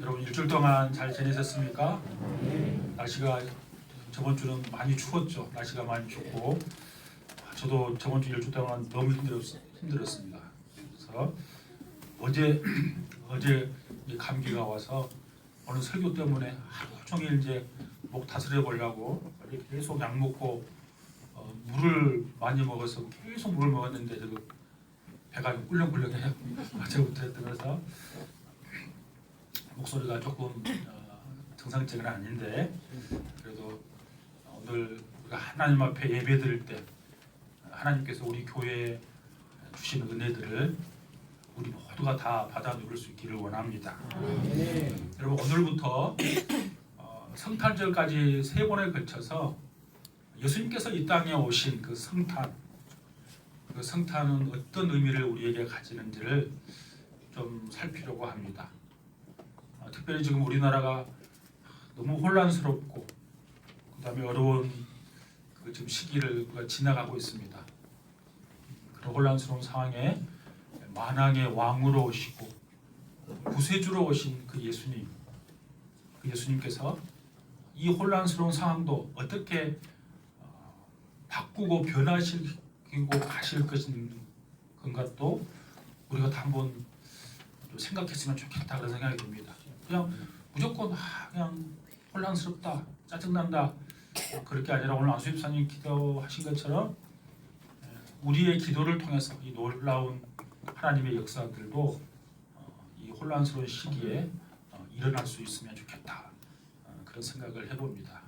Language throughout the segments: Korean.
여러분 일주일 동안 잘 지내셨습니까? 날씨가 저번 주는 많이 추웠죠. 날씨가 많이 춥고 저도 저번 주 일주일 동안 너무 힘들었, 힘들었습니다. 그래서 어제 어제 이 감기가 와서 오늘 설교 때문에 하루 종일 이제 목 다스려 보려고 계속 약 먹고 어, 물을 많이 먹어서 계속 물을 먹었는데 배가 꿀렁꿀렁해요. 어제부터 그래서 목소리가 조금 어, 정상적은 아닌데 그래도 오늘 우리가 하나님 앞에 예배 드릴 때 하나님께서 우리 교회에 주시는 은혜들을 우리 모두가 다 받아 누릴 수 있기를 원합니다. 여러분 오늘부터 어, 성탄절까지 세 번에 걸쳐서 예수님께서 이 땅에 오신 그 성탄, 그 성탄은 어떤 의미를 우리에게 가지는지를 좀 살피려고 합니다. 어, 특별히 지금 우리나라가 너무 혼란스럽고 그다음에 어려운 그 지금 시기를 지나가고 있습니다. 그런 혼란스러운 상황에 만왕의 왕으로 오시고 구세주로 오신 그 예수님, 그 예수님께서 이 혼란스러운 상황도 어떻게 어, 바꾸고 변화시키고 가실 것인가 또 우리가 다 한번 좀 생각했으면 좋겠다 그런 생각이 듭니다. 그냥 무조건 아, 그냥 혼란스럽다, 짜증난다 그렇게 아니라 오늘 안수입사님 기도하신 것처럼 에, 우리의 기도를 통해서 이 놀라운 하나님의 역사들도 어, 이 혼란스러운 시기에 어, 일어날 수 있으면 좋겠다 어, 그런 생각을 해봅니다.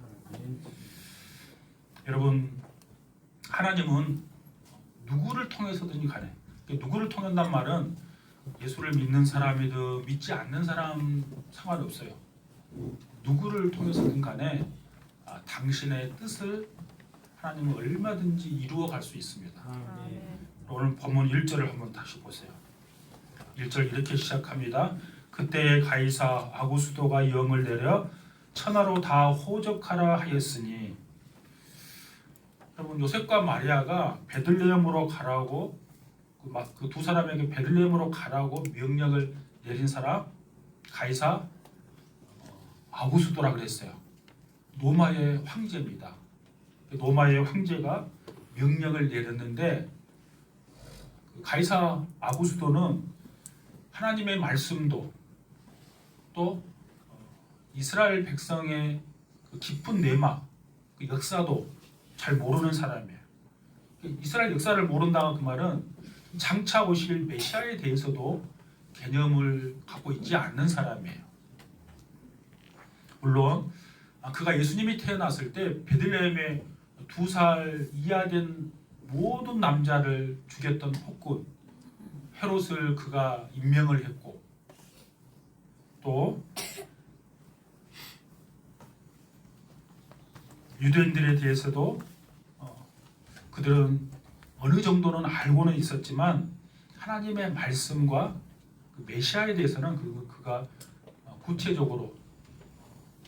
여러분 하나님은 누구를 통해서든지 간에 누구를 통한단 말은 예수를 믿는 사람이든 믿지 않는 사람 상관없어요. 누구를 통해서든 간에 아, 당신의 뜻을 하나님은 얼마든지 이루어 갈 수 있습니다. 오늘 본문 1절을 한번 다시 보세요. 1절 이렇게 시작합니다. 그때 가이사 아구수도가 영을 내려 천하로 다 호적하라 하였으니 여러분 요셉과 마리아가 베들레헴으로 가라고 그 두 사람에게 베들레헴으로 가라고 명령을 내린 사람 가이사 어, 아구수도라 그랬어요. 로마의 황제입니다. 로마의 황제가 명령을 내렸는데 그 가이사 아구수도는 하나님의 말씀도 또 어, 이스라엘 백성의 그 깊은 내막, 그 역사도 잘 모르는 사람이에요. 그 이스라엘 역사를 모른다 그 말은 장차 오실 메시아에 대해서도 개념을 갖고 있지 않는 사람이에요. 물론 아, 그가 예수님이 태어났을 때 베들레헴에 두 살 이하 된 모든 남자를 죽였던 폭군 헤롯을 그가 임명을 했고 또 유대인들에 대해서도 어, 그들은 어느 정도는 알고는 있었지만 하나님의 말씀과 그 메시아에 대해서는 그, 그가 어, 구체적으로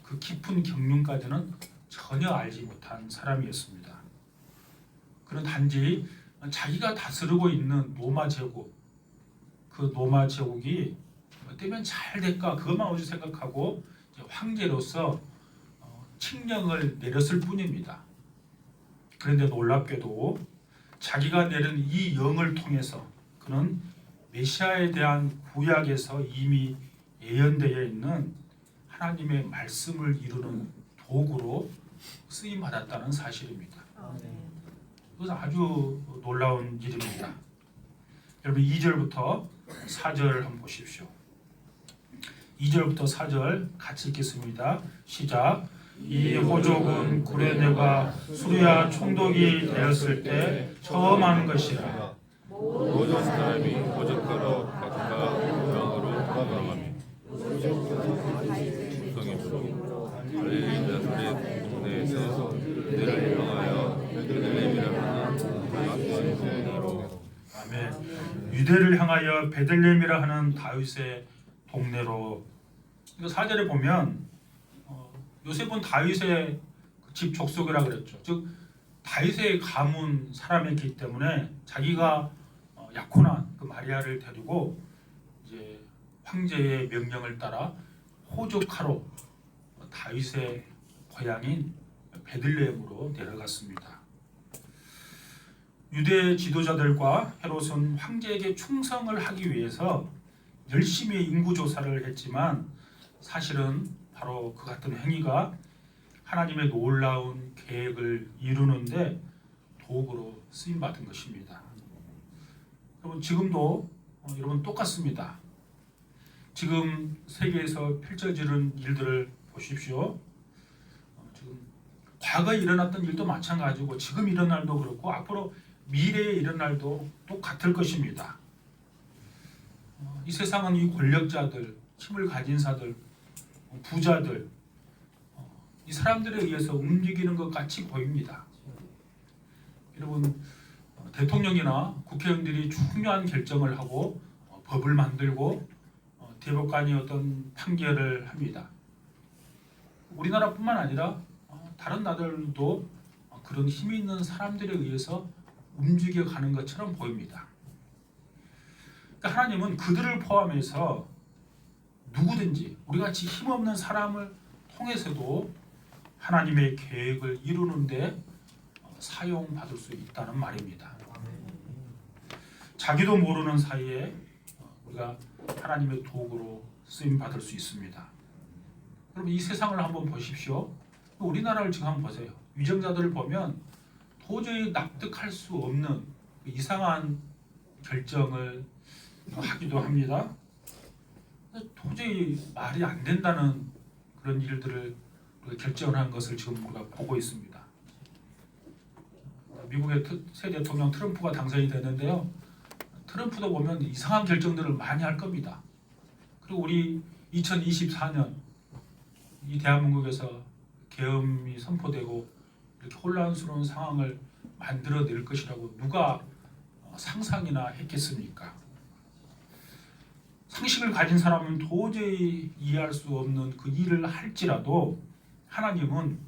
그 깊은 경륜까지는 전혀 알지 못한 사람이었습니다. 그는 단지 자기가 다스리고 있는 로마 제국, 그 로마 제국이 어쩌면 잘 될까 그것만 오직 생각하고 황제로서 어, 칙령을 내렸을 뿐입니다. 그런데 놀랍게도 자기가 내린 이 영을 통해서 그는 메시아에 대한 구약에서 이미 예언되어 있는 하나님의 말씀을 이루는 도구로 쓰임 받았다는 사실입니다. 그것은 아주 놀라운 일입니다. 여러분 2절부터 4절 한번 보십시오. 2절부터 4절 같이 읽겠습니다. 시작. 이 호족은 구레네가 수리아 총독이 되었을 때 처음 하는 것이라. 모든 사람이 호적하러 각각 왕으로 가방하며 충성이므로 갈릴리 자들의 동네에서 그들을 향하여 베들레헴이라 하는 동네로 아멘. 유대를 향하여 베들레헴이라 하는 다윗의 동네로. 사절에 보면 어, 요셉은 다윗의 집 족속이라 그랬죠. 즉 다윗의 가문 사람이기 때문에 자기가 어, 약혼한 그 마리아를 데리고 이제 황제의 명령을 따라 호족하로 다윗의 고향인 베들레헴으로 내려갔습니다. 유대 지도자들과 헤롯은 황제에게 충성을 하기 위해서 열심히 인구 조사를 했지만 사실은 바로 그 같은 행위가 하나님의 놀라운 계획을 이루는데 도구로 쓰임 받은 것입니다. 여러분 지금도 어, 여러분 똑같습니다. 지금 세계에서 펼쳐지는 일들을 보십시오. 어, 지금 과거에 일어났던 일도 마찬가지고 지금 일어날 날도 그렇고 앞으로 미래에 일어날 날도 똑같을 것입니다. 어, 이 세상은 이 권력자들, 힘을 가진 사들, 어, 부자들, 어, 이 사람들에 의해서 움직이는 것 같이 보입니다. 여러분 어, 대통령이나 국회의원들이 중요한 결정을 하고 어, 법을 만들고 어, 대법관이 어떤 판결을 합니다. 우리나라뿐만 아니라 어, 다른 나라들도 어, 그런 힘이 있는 사람들에 의해서 움직여 가는 것처럼 보입니다. 그러니까 하나님은 그들을 포함해서 누구든지 우리 같이 힘없는 사람을 통해서도 하나님의 계획을 이루는데 어, 사용받을 수 있다는 말입니다. 자기도 모르는 사이에 어, 우리가 하나님의 도구로 쓰임 받을 수 있습니다. 여러분 이 세상을 한번 보십시오. 우리나라를 지금 한번 보세요. 위정자들을 보면 도저히 납득할 수 없는 그 이상한 결정을 하기도 합니다. 도저히 말이 안 된다는 그런 일들을 결정을 한 것을 지금 우리가 보고 있습니다. 미국의 트- 새 대통령 트럼프가 당선이 됐는데요. 트럼프도 보면 이상한 결정들을 많이 할 겁니다. 그리고 우리 2024년 이 대한민국에서 계엄이 선포되고 이렇게 혼란스러운 상황을 만들어낼 것이라고 누가 어, 상상이나 했겠습니까? 상식을 가진 사람은 도저히 이해할 수 없는 그 일을 할지라도 하나님은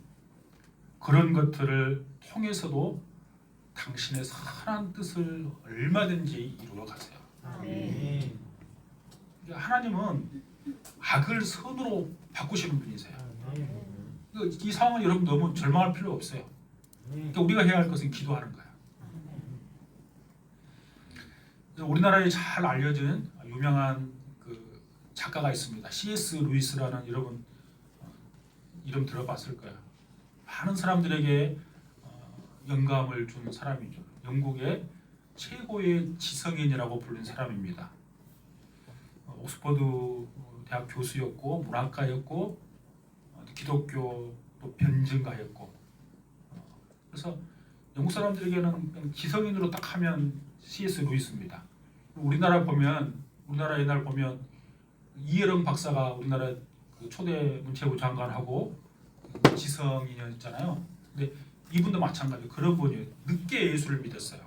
그런 것들을 통해서도 당신의 선한 뜻을 얼마든지 이루어 가세요. 그러니까 하나님은 악을 선으로 바꾸시는 분이세요. 그러니까 이 상황을 여러분 너무 절망할 필요 없어요. 그러니까 우리가 해야 할 것은 기도하는. 그래서 우리나라에 잘 알려진 유명한 그 작가가 있습니다. C.S. 루이스라는 여러분 어, 이름 들어봤을 거예요. 많은 사람들에게 어, 영감을 준 사람이죠. 영국의 최고의 지성인이라고 불린 사람입니다. 어, 옥스퍼드 대학 교수였고 문학가였고 어, 기독교 또 변증가였고 어, 그래서 영국 사람들에게는 지성인으로 딱 하면 C.S. 루이스입니다. 우리나라 보면 우리나라 옛날 보면 이혜령 박사가 우리나라 그 초대 문체부 장관하고 지성인이었잖아요. 근데 이분도 마찬가지 그런 분이에요. 늦게 예수를 믿었어요.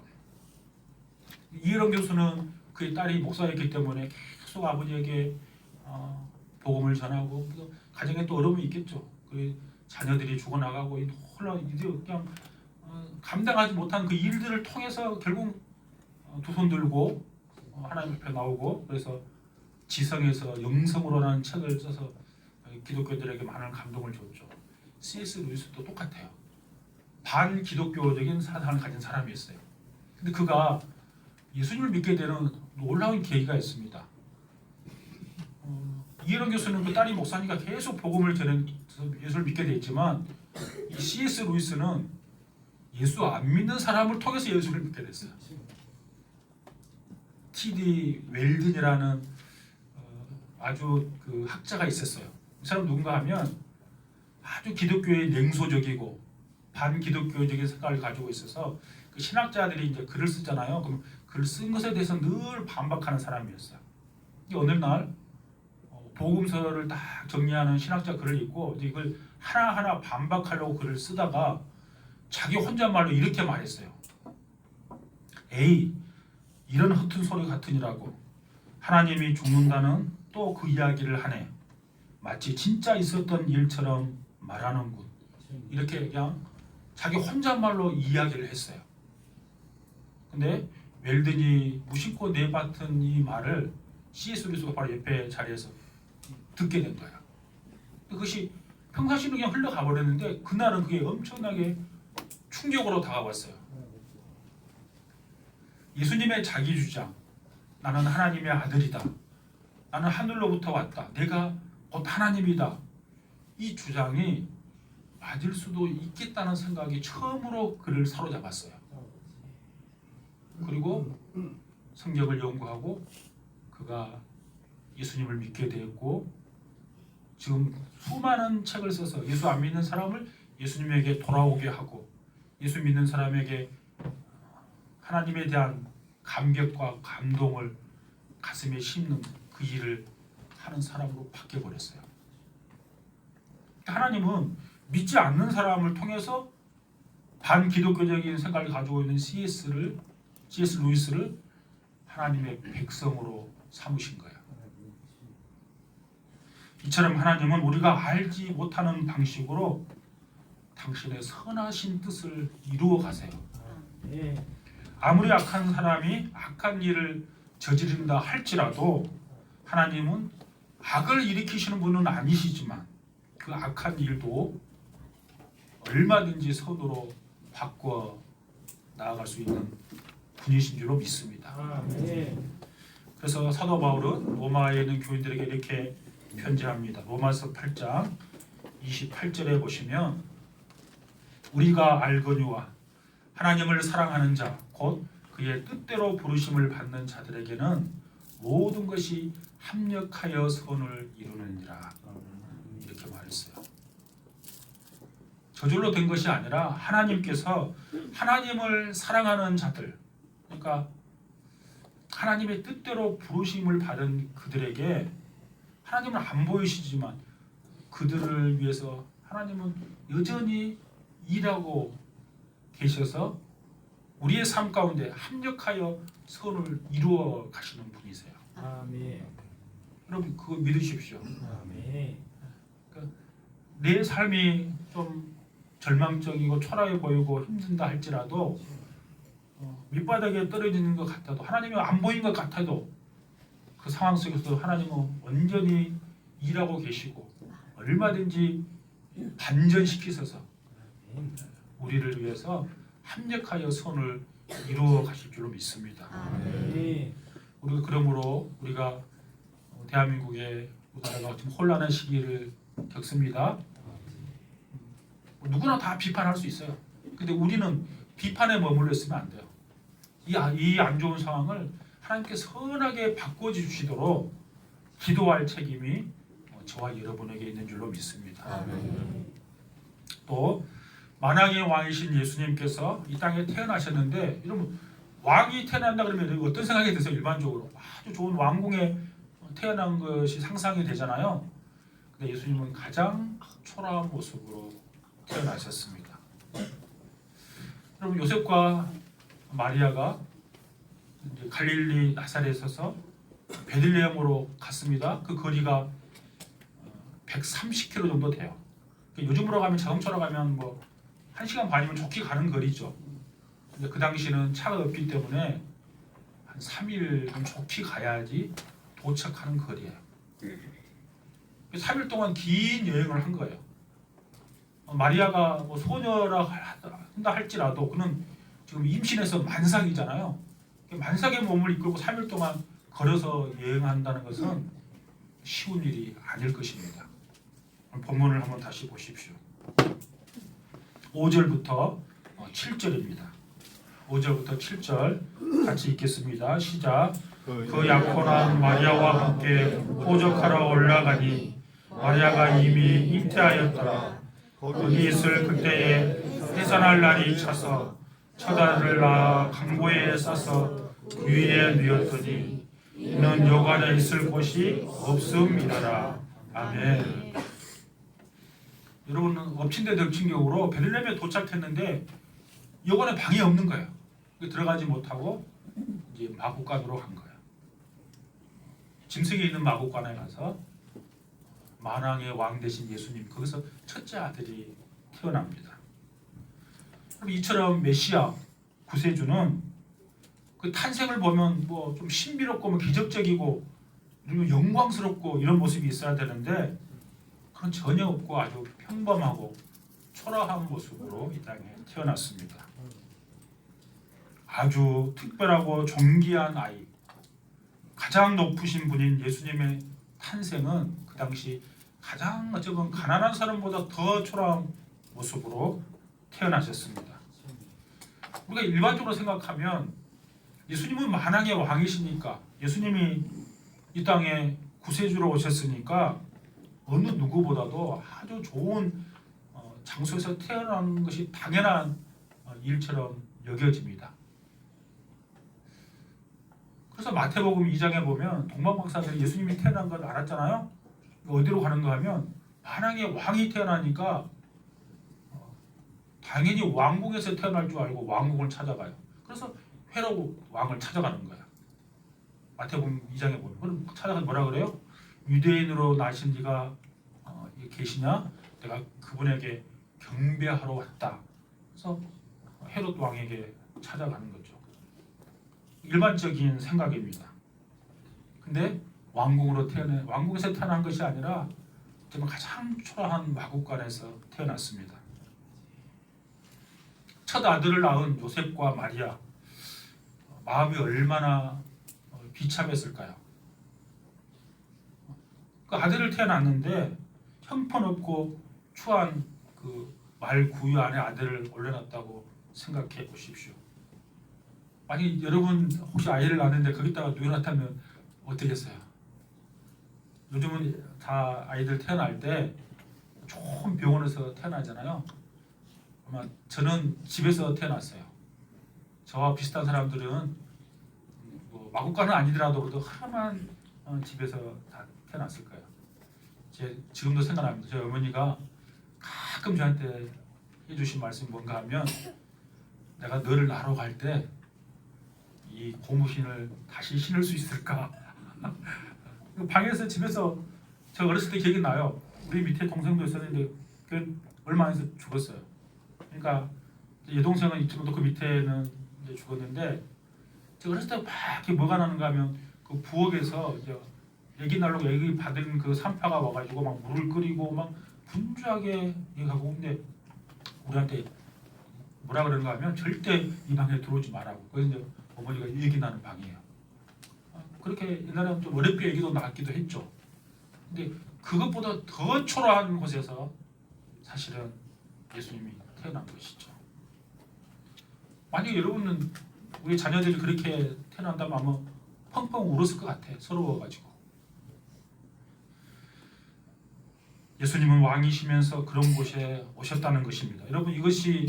이혜령 교수는 그의 딸이 목사였기 때문에 계속 아버지에게 어, 복음을 전하고 또 가정에 또 어려움이 있겠죠. 그 자녀들이 죽어나가고 이 홀라 이제 그냥 어, 감당하지 못한 그 일들을 통해서 결국 어, 두손 들고 어, 하나님 앞에 나오고 그래서 지성에서 영성으로라는 책을 써서 어, 기독교들에게 많은 감동을 줬죠. C.S. 루이스도 똑같아요. 반 기독교적인 사상을 가진 사람이었어요. 근데 그가 예수님을 믿게 되는 놀라운 계기가 있습니다. 어, 이혜령 교수는 그 딸이 목사니까 계속 복음을 전해 예수를 믿게 이 C.S. 루이스는 예수 안 믿는 사람을 통해서 예수를 믿게 됐어요. T.D. 웰든이라는 어, 아주 그 학자가 있었어요. 이 사람 누군가 하면 아주 기독교에 냉소적이고 반기독교적인 생각을 가지고 있어서 그 신학자들이 이제 글을 쓰잖아요. 그럼 글 쓴 것에 대해서 늘 반박하는 사람이었어요. 이 어느 날 어, 복음서를 딱 정리하는 신학자 글을 읽고 이걸 하나하나 반박하려고 글을 쓰다가 자기 혼잣말로 이렇게 말했어요. 에이 이런 허튼 소리 같으니라고 하나님이 죽는다는 또 그 이야기를 하네. 마치 진짜 있었던 일처럼 말하는군. 이렇게 그냥 자기 혼잣말로 이야기를 했어요. 근데 웰든이 무심코 내뱉은 이 말을 C.S. 루이스가 바로 옆에 자리에서 듣게 된 거야. 그것이 평상시로 그냥 흘러가 버렸는데 그날은 그게 엄청나게 충격으로 다가왔어요. 예수님의 자기 주장, 나는 하나님의 아들이다. 나는 하늘로부터 왔다. 내가 곧 하나님이다. 이 주장이 맞을 수도 있겠다는 생각이 처음으로 그를 사로잡았어요. 그리고 성경을 연구하고 그가 예수님을 믿게 되었고 지금 수많은 책을 써서 예수 안 믿는 사람을 예수님에게 돌아오게 하고 예수 믿는 사람에게 하나님에 대한 감격과 감동을 가슴에 심는 그 일을 하는 사람으로 바뀌어 버렸어요. 하나님은 믿지 않는 사람을 통해서 반기독교적인 생각을 가지고 있는 C.S.를 C.S. 루이스를 하나님의 백성으로 삼으신 거예요. 이처럼 하나님은 우리가 알지 못하는 방식으로 당신의 선하신 뜻을 이루어 가세요. 아무리 악한 사람이 악한 일을 저지른다 할지라도 하나님은 악을 일으키시는 분은 아니시지만 그 악한 일도 얼마든지 선으로 바꿔 나아갈 수 있는 분이신 줄로 믿습니다. 그래서 사도 바울은 로마에 있는 교인들에게 이렇게 편지합니다. 로마서 8장 28절에 보시면 우리가 알거니와 하나님을 사랑하는 자 곧 그의 뜻대로 부르심을 받는 자들에게는 모든 것이 합력하여 선을 이루느니라 이렇게 말했어요. 저절로 된 것이 아니라 하나님께서 하나님을 사랑하는 자들 그러니까 하나님의 뜻대로 부르심을 받은 그들에게 하나님은 안 보이시지만 그들을 위해서 하나님은 여전히 일하고 계셔서 우리의 삶 가운데 합력하여 선을 이루어 가시는 분이세요. 여러분 그거 믿으십시오. 내 삶이 좀 절망적이고 초라해 보이고 힘든다 할지라도 어, 밑바닥에 떨어지는 것 같아도 하나님이 안 보인 것 같아도 그 상황 속에서 하나님은 온전히 일하고 계시고 얼마든지 반전시키셔서 우리를 위해서 합력하여 선을 이루어 가실 줄로 믿습니다. 우리가 그러므로 우리가 대한민국의 우리나라가 지금 혼란한 시기를 겪습니다. 누구나 다 비판할 수 있어요. 근데 우리는 비판에 머물러 있으면 안 돼요. 이안 좋은 상황을 하나님께 선하게 바꿔 주시도록 기도할 책임이 어, 저와 여러분에게 있는 줄로 믿습니다. 또 만왕의 왕이신 예수님께서 이 땅에 태어나셨는데 여러분 왕이 태어난다 그러면 어떤 생각이 드세요? 일반적으로 아주 좋은 왕궁에 태어난 것이 상상이 되잖아요. 근데 예수님은 가장 초라한 모습으로 태어나셨습니다. 여러분 요셉과 마리아가 갈릴리 나사렛에서 베들레헴으로 갔습니다. 그 거리가 130km 정도 돼요. 요즘으로 가면 자동차로 가면 뭐 1시간 반이면 좋게 가는 거리죠. 근데 그 당시는 차가 없기 때문에 한 3일 좀 좋게 가야지 도착하는 거리예요. 3일 동안 긴 여행을 한 거예요. 어, 마리아가 뭐 소녀라 한다 할지라도 그는 지금 임신해서 만삭이잖아요. 만삭의 몸을 이끌고 3일 동안 걸어서 여행한다는 것은 쉬운 일이 아닐 것입니다. 본문을 한번 다시 보십시오. 5절부터 7절입니다. 5절부터 7절 같이 읽겠습니다. 시작. 그 약혼한 마리아와 함께 호적하러 올라가니 마리아가 이미 잉태하였더라. 거기 있을 그때에 해산할 날이 차서 처자를 낳아 강보에 싸서 위에 누였더니 이는 여관에 있을 곳이 없음이더라. 아멘. 여러분 엎친 데 덮친 격으로 베들레헴에 도착했는데 여관에 방이 없는 거예요. 들어가지 못하고 이제 마국간으로 간 거예요. 짐승에 있는 마국간에 가서 만왕의 왕 되신 예수님 거기서 첫째 아들이 태어납니다. 그럼 이처럼 메시아 구세주는 그 탄생을 보면 뭐 좀 신비롭고 뭐 기적적이고 그리고 영광스럽고 이런 모습이 있어야 되는데 그런 전혀 없고 아주 평범하고 초라한 모습으로 이 땅에 태어났습니다. 아주 특별하고 존귀한 아이, 가장 높으신 분인 예수님의 탄생은 그 당시 가장 어쩌면 가난한 사람보다 더 초라한 모습으로 태어나셨습니다. 우리가 일반적으로 생각하면 예수님은 만왕의 왕이시니까 예수님이 이 땅에 구세주로 오셨으니까 어느 누구보다도 아주 좋은 어, 장소에서 태어나는 것이 당연한 어, 일처럼 여겨집니다. 그래서 마태복음 2장에 보면 동방박사들이 예수님이 태어난 걸 알았잖아요. 어디로 가는가 하면 만왕의 왕이 태어나니까 어, 당연히 왕궁에서 태어날 줄 알고 왕궁을 찾아가요. 그래서 회로 왕을 찾아가는 거야. 마태복음 2장에 보면 그럼 찾아가 뭐라 그래요? 유대인으로 나신 네가 계시냐? 내가 그분에게 경배하러 왔다. 그래서 헤롯 왕에게 찾아가는 거죠. 일반적인 생각입니다. 근데 왕궁으로 태어난 왕궁에서 태어난 것이 아니라 정말 가장 초라한 마국간에서 태어났습니다. 첫 아들을 낳은 요셉과 마리아 마음이 얼마나 어, 비참했을까요? 그 아들을 태어났는데 형편없고 추한 그 말 구유 안에 아들을 올려놨다고 생각해 보십시오. 만약 여러분 혹시 아이를 낳는데 거기다가 누워놨다면 어떻겠어요? 요즘은 다 아이들 태어날 때 좋은 병원에서 태어나잖아요. 아마 저는 집에서 태어났어요. 저와 비슷한 사람들은 뭐 마국간은 아니더라도 그래도 하나만 어, 집에서 다 태어났을 거예요. 제 지금도 생각납니다. 저희 어머니가 가끔 저한테 해주신 말씀이 뭔가 하면 내가 너를 낳으러 갈 때 이 고무신을 다시 신을 수 있을까? 그 방에서 집에서 저 어렸을 때 기억이 나요. 우리 밑에 동생도 있었는데 그 얼마 안 해서 죽었어요. 그러니까 여동생은 있지만 그 밑에는 이제 죽었는데 저 어렸을 때 막 뭐가 나는가 하면 그 부엌에서 이제 애기 날로 애기 받은 그 산파가 와가지고 막 물을 끓이고 막 분주하게 얘기하고 근데 우리한테 뭐라 그러는가 하면 절대 이 방에 들어오지 말라고. 그래서 이제 어머니가 얘기 나는 방이에요. 아, 그렇게 옛날에는 좀 어렵게 얘기도 나왔기도 했죠. 근데 그것보다 더 초라한 곳에서 사실은 예수님이 태어난 것이죠. 만약 여러분은 우리 자녀들이 그렇게 태어난다면 아마 펑펑 울었을 것 같아. 서러워가지고. 예수님은 왕이시면서 그런 곳에 오셨다는 것입니다. 여러분 이것이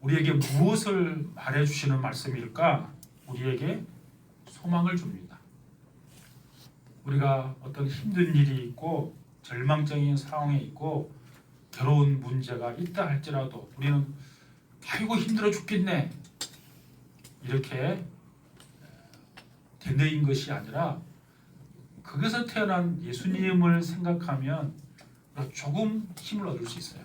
우리에게 무엇을 말해 주시는 말씀일까? 우리에게 소망을 줍니다. 우리가 어떤 힘든 일이 있고 절망적인 상황에 있고 괴로운 문제가 있다 할지라도 우리는 아이고 힘들어 죽겠네 이렇게 되뇌인 것이 아니라 거기서 태어난 예수님을 생각하면 조금 힘을 얻을 수 있어요.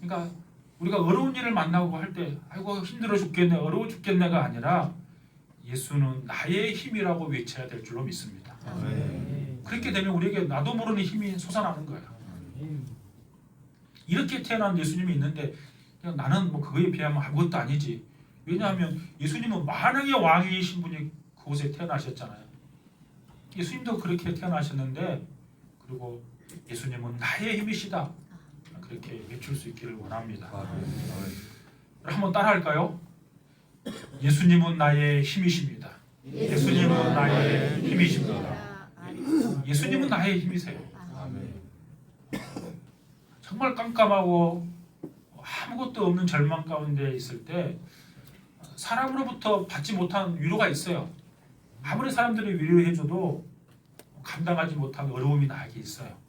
그러니까 우리가 어려운 일을 만나고 할 때 아이고 힘들어 죽겠네 어려워 죽겠네가 아니라 예수는 나의 힘이라고 외쳐야 될 줄로 믿습니다. 그렇게 되면 우리에게 나도 모르는 힘이 솟아나는 거예요. 이렇게 태어난 예수님이 있는데 나는 뭐 그거에 비하면 아무것도 아니지. 왜냐하면 예수님은 만왕의 왕이신 분이 그곳에 태어나셨잖아요. 예수님도 그렇게 태어나셨는데 그리고 예수님은 나의 힘이시다. 그렇게 외칠 수 있기를 원합니다. 한번 따라할까요? 예수님은 나의 힘이십니다. 예수님은 나의 힘이십니다. 예수님은 나의 힘이세요. 정말 깜깜하고 아무것도 없는 절망 가운데 있을 때 사람으로부터 받지 못한 위로가 있어요. 아무리 사람들이 위로해줘도 감당하지 못한 어려움이 나에게 있어요.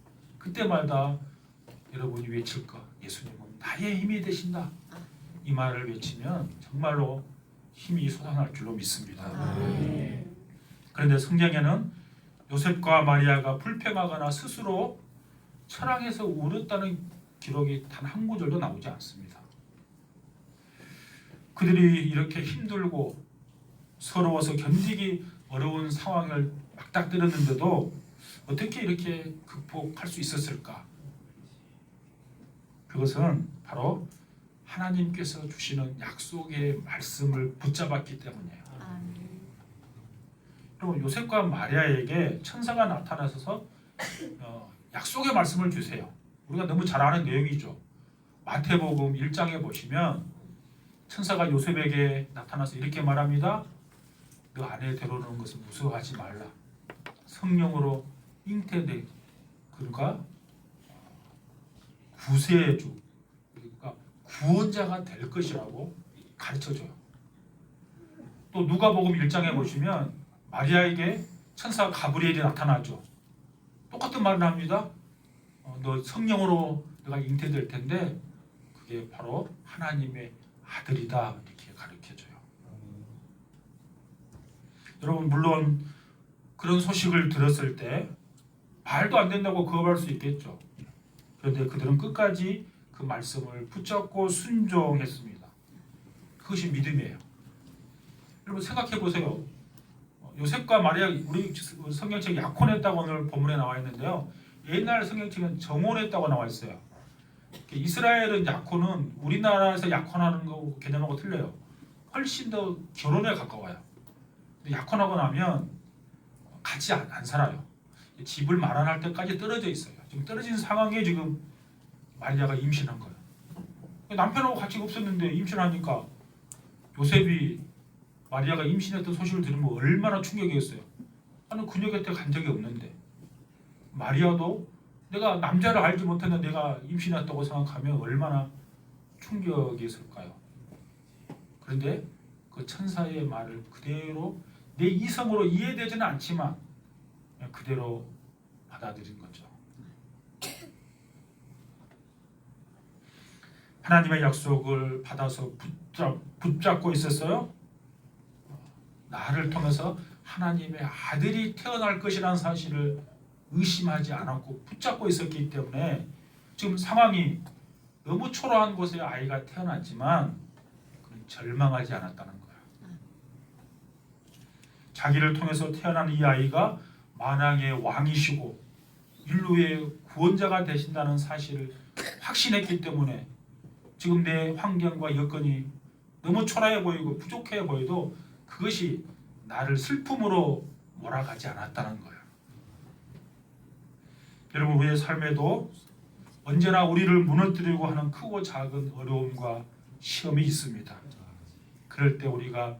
그때마다 여러분이 외칠 거 예수님은 나의 힘이 되신다. 이 말을 외치면 정말로 힘이 솟아날 줄로 믿습니다. 그런데 성경에는 요셉과 마리아가 불평하거나 스스로 철학에서 울었다는 기록이 단 한 구절도 나오지 않습니다. 그들이 이렇게 힘들고 서러워서 견디기 어려운 상황을 막닥뜨렸는데도 어떻게 이렇게 극복할 수 있었을까? 그것은 바로 하나님께서 주시는 약속의 말씀을 붙잡았기 때문이에요. 여러분 요셉과 마리아에게 천사가 나타나셔서 어, 약속의 말씀을 주세요. 우리가 너무 잘 아는 내용이죠. 마태복음 1장에 보시면 천사가 요셉에게 나타나서 이렇게 말합니다. 너 아내 데려오는 것을 무서워하지 말라. 성령으로 잉태되 그가 구세주 그러니까 구원자가 될 것이라고 가르쳐줘요. 또 누가복음 1장에 보시면 마리아에게 천사 가브리엘이 나타나죠. 똑같은 말을 합니다. 어, 너 성령으로 내가 잉태될 텐데 그게 바로 하나님의 아들이다 이렇게 가르쳐줘요. 여러분 물론 그런 소식을 들었을 때 말도 안 된다고 거부할 수 있겠죠. 그런데 그들은 끝까지 그 말씀을 붙잡고 순종했습니다. 그것이 믿음이에요. 여러분 생각해 보세요. 요셉과 마리아 우리 성경책 약혼했다고 오늘 본문에 나와 있는데요. 옛날 성경책은 정혼했다고 나와 있어요. 이스라엘은 약혼은 우리나라에서 약혼하는 거 개념하고 틀려요. 훨씬 더 결혼에 가까워요. 약혼하고 나면 같이 안, 안 살아요. 집을 마련할 때까지 떨어져 있어요. 지금 떨어진 상황에 지금 마리아가 임신한 거예요. 남편하고 같이 없었는데 임신하니까 요셉이 마리아가 임신했던 소식을 들으면 얼마나 충격이었어요. 나는 그녀 곁에 간 적이 없는데 마리아도 내가 남자를 알지 못했는데 내가 임신했다고 생각하면 얼마나 충격이었을까요? 그런데 그 천사의 말을 그대로 내 이성으로 이해되지는 않지만 그대로 받아들인 거죠. 하나님의 약속을 받아서 붙잡, 붙잡고 있었어요. 나를 통해서 하나님의 아들이 태어날 것이라는 사실을 의심하지 않았고 붙잡고 있었기 때문에 지금 상황이 너무 초라한 곳에 아이가 태어났지만 절망하지 않았다는 거야. 자기를 통해서 태어난 이 아이가 만왕의 왕이시고 인류의 구원자가 되신다는 사실을 확신했기 때문에 지금 내 환경과 여건이 너무 초라해 보이고 부족해 보여도 그것이 나를 슬픔으로 몰아가지 않았다는 거예요. 여러분 우리의 삶에도 언제나 우리를 무너뜨리고 하는 크고 작은 어려움과 시험이 있습니다. 그럴 때 우리가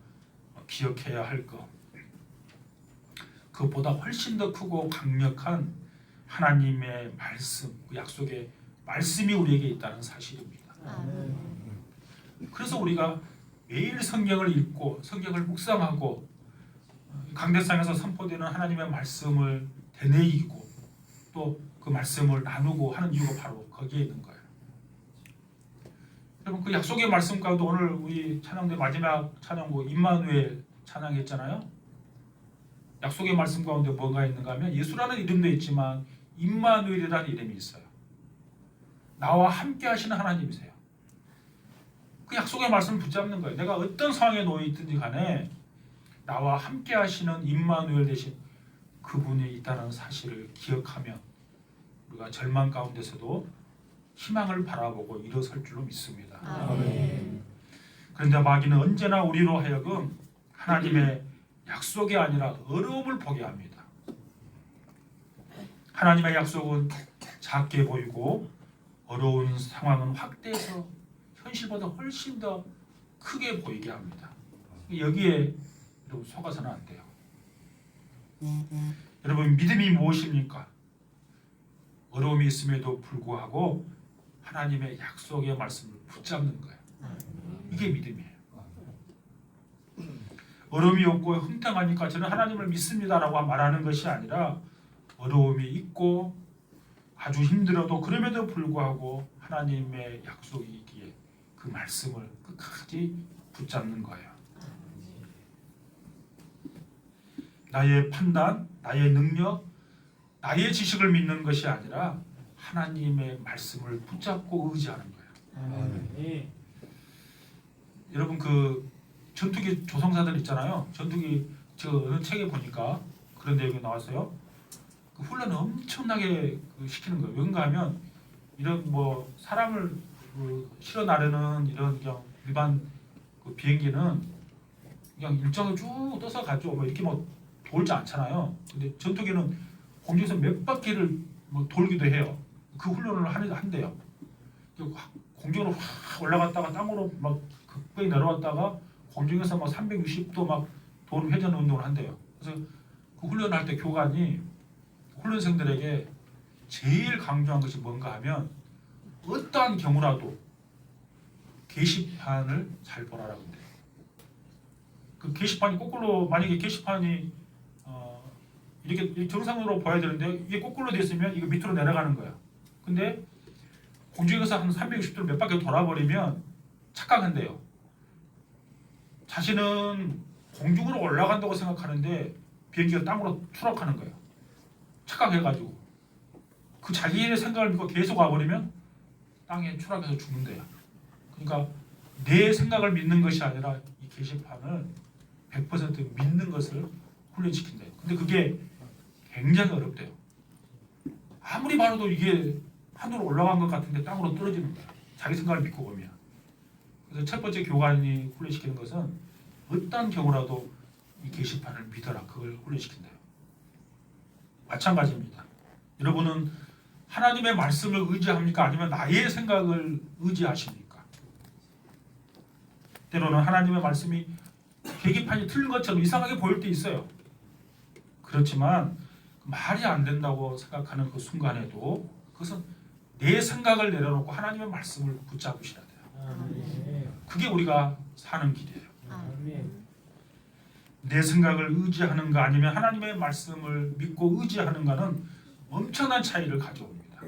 기억해야 할 것. 그것보다 훨씬 더 크고 강력한 하나님의 말씀, 그 약속의 말씀이 우리에게 있다는 사실입니다. 그래서 우리가 매일 성경을 읽고 성경을 묵상하고 강대상에서 선포되는 하나님의 말씀을 되뇌이고 또 그 말씀을 나누고 하는 이유가 바로 거기에 있는 거예요. 여러분 그 약속의 말씀 가운데 오늘 우리 찬양대 마지막 찬양곡 임마누엘 찬양했잖아요. 약속의 말씀 가운데 뭐가 있는가 하면 예수라는 이름도 있지만 임마누엘이라는 이름이 있어요. 나와 함께 하시는 하나님이세요. 그 약속의 말씀을 붙잡는 거예요. 내가 어떤 상황에 놓여 있든지 간에 나와 함께 하시는 임마누엘 대신 그분이 있다는 사실을 기억하면 우리가 절망 가운데서도 희망을 바라보고 일어설 줄로 믿습니다. 아멘. 그런데 마귀는 언제나 우리로 하여금 하나님의 약속이 아니라 어려움을 보게 합니다. 하나님의 약속은 작게 보이고 어려운 상황은 확대해서 현실보다 훨씬 더 크게 보이게 합니다. 여기에 여러분 속아서는 안 돼요. 여러분 믿음이 무엇입니까? 어려움이 있음에도 불구하고 하나님의 약속의 말씀을 붙잡는 거예요. 이게 믿음이에요. 어려움이 없고 흥탕하니까 저는 하나님을 믿습니다라고 말하는 것이 아니라 어려움이 있고 아주 힘들어도 그럼에도 불구하고 하나님의 약속이 있기에 그 말씀을 끝까지 붙잡는 거예요. 나의 판단, 나의 능력, 나의 지식을 믿는 것이 아니라 하나님의 말씀을 붙잡고 의지하는 거예요. 여러분 그 전투기 조성사들 있잖아요. 전투기 저 책에 보니까 그런 내용이 나왔어요. 그 훈련 엄청나게 그 시키는 거예요. 왜인가 하면 이런 뭐 사람을 그 실어 나르는 이런 그냥 일반 그 비행기는 그냥 일정을 쭉 떠서 가죠. 뭐 이렇게 뭐 돌지 않잖아요. 근데 전투기는 공중에서 몇 바퀴를 뭐 돌기도 해요. 그 훈련을 하는 한대요. 공중으로 확 올라갔다가 땅으로 막 극도히 내려왔다가 공중에서 막 360도 막 도는 회전 운동을 한대요. 그래서 그 훈련할 때 교관이 훈련생들에게 제일 강조한 것이 뭔가 하면 어떠한 경우라도 게시판을 잘 보라라고 한대요. 그 게시판이 거꾸로 만약에 게시판이 어, 이렇게 정상으로 봐야 되는데 이게 거꾸로 됐으면 이거 밑으로 내려가는 거야. 근데 공중에서 한 360도를 몇 바퀴 돌아버리면 착각한대요. 자신은 공중으로 올라간다고 생각하는데 비행기가 땅으로 추락하는 거예요. 착각해가지고 그 자기의 생각을 믿고 계속 와버리면 땅에 추락해서 죽는데요. 그러니까 내 생각을 믿는 것이 아니라 이 게시판을 100% 믿는 것을 훈련시킨대요. 근데 그게 굉장히 어렵대요. 아무리 봐도 이게 하늘로 올라간 것 같은데 땅으로 떨어지는 거야. 자기 생각을 믿고 보면. 그래서 첫 번째 교관이 훈련시키는 것은 어떤 경우라도 이 게시판을 믿어라. 그걸 훈련시킨대요. 마찬가지입니다. 여러분은 하나님의 말씀을 의지합니까? 아니면 나의 생각을 의지하십니까? 때로는 하나님의 말씀이 계기판이 틀린 것처럼 이상하게 보일 때 있어요. 그렇지만 말이 안 된다고 생각하는 그 순간에도 그것은 내 생각을 내려놓고 하나님의 말씀을 붙잡으시라 돼요. 그게 우리가 사는 길이에요. 내 생각을 의지하는가 아니면 하나님의 말씀을 믿고 의지하는가는 엄청난 차이를 가져옵니다.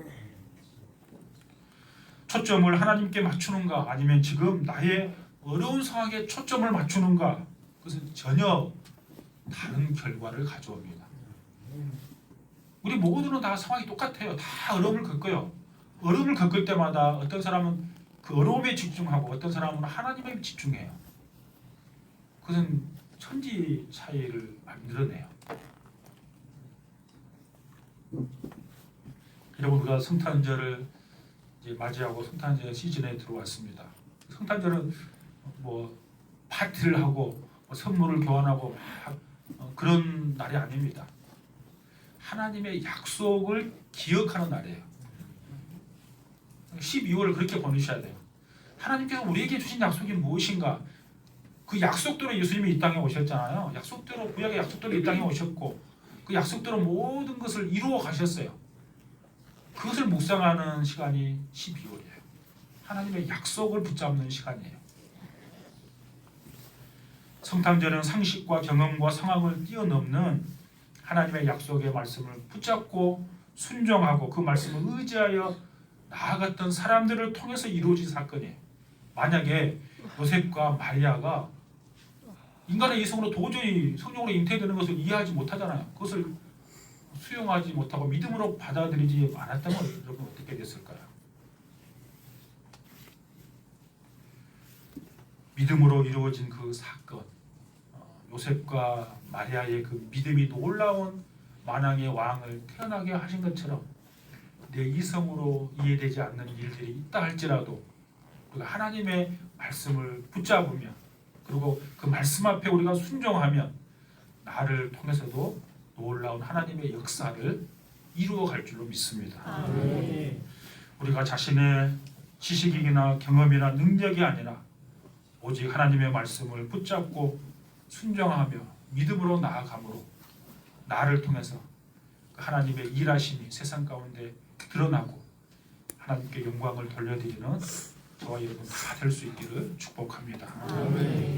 초점을 하나님께 맞추는가 아니면 지금 나의 어려운 상황에 초점을 맞추는가 그것은 전혀 다른 결과를 가져옵니다. 우리 모두는 다 상황이 똑같아요. 다 어려움을 겪어요. 어려움을 겪을 때마다 어떤 사람은 그 어려움에 집중하고 어떤 사람은 하나님에 집중해요. 그것은 천지 차이를 만들어내요. 여러분 우리가 성탄절을 이제 맞이하고 성탄절 시즌에 들어왔습니다. 성탄절은 뭐 파티를 하고 뭐 선물을 교환하고 막 어, 그런 날이 아닙니다. 하나님의 약속을 기억하는 날이에요. 12월을 그렇게 보내셔야 돼요. 하나님께서 우리에게 주신 약속이 무엇인가? 그 약속대로 예수님이 이 땅에 오셨잖아요. 약속대로 구약의 약속대로 이 땅에 오셨고 그 약속대로 모든 것을 이루어 가셨어요. 그것을 묵상하는 시간이 12월이에요. 하나님의 약속을 붙잡는 시간이에요. 성탄절은 상식과 경험과 상황을 뛰어넘는 하나님의 약속의 말씀을 붙잡고 순종하고 그 말씀을 의지하여 나아갔던 사람들을 통해서 이루어진 사건이에요. 만약에 요셉과 마리아가 인간의 이성으로 도저히 성령으로 잉태되는 것을 이해하지 못하잖아요. 그것을 수용하지 못하고 믿음으로 받아들이지 않았다면 여러분 어떻게 됐을까요? 믿음으로 이루어진 그 사건, 어, 요셉과 마리아의 그 믿음이 놀라운 만왕의 왕을 태어나게 하신 것처럼 내 이성으로 이해되지 않는 일들이 있다 할지라도 우리가 하나님의 말씀을 붙잡으면 그리고 그 말씀 앞에 우리가 순종하면 나를 통해서도 놀라운 하나님의 역사를 이루어 갈 줄로 믿습니다. 우리가 자신의 지식이나 경험이나 능력이 아니라 오직 하나님의 말씀을 붙잡고 순종하며 믿음으로 나아감으로 나를 통해서 그 하나님의 일하심이 세상 가운데 드러나고 하나님께 영광을 돌려드리는 저와 여러분 다 될 수 있기를 축복합니다.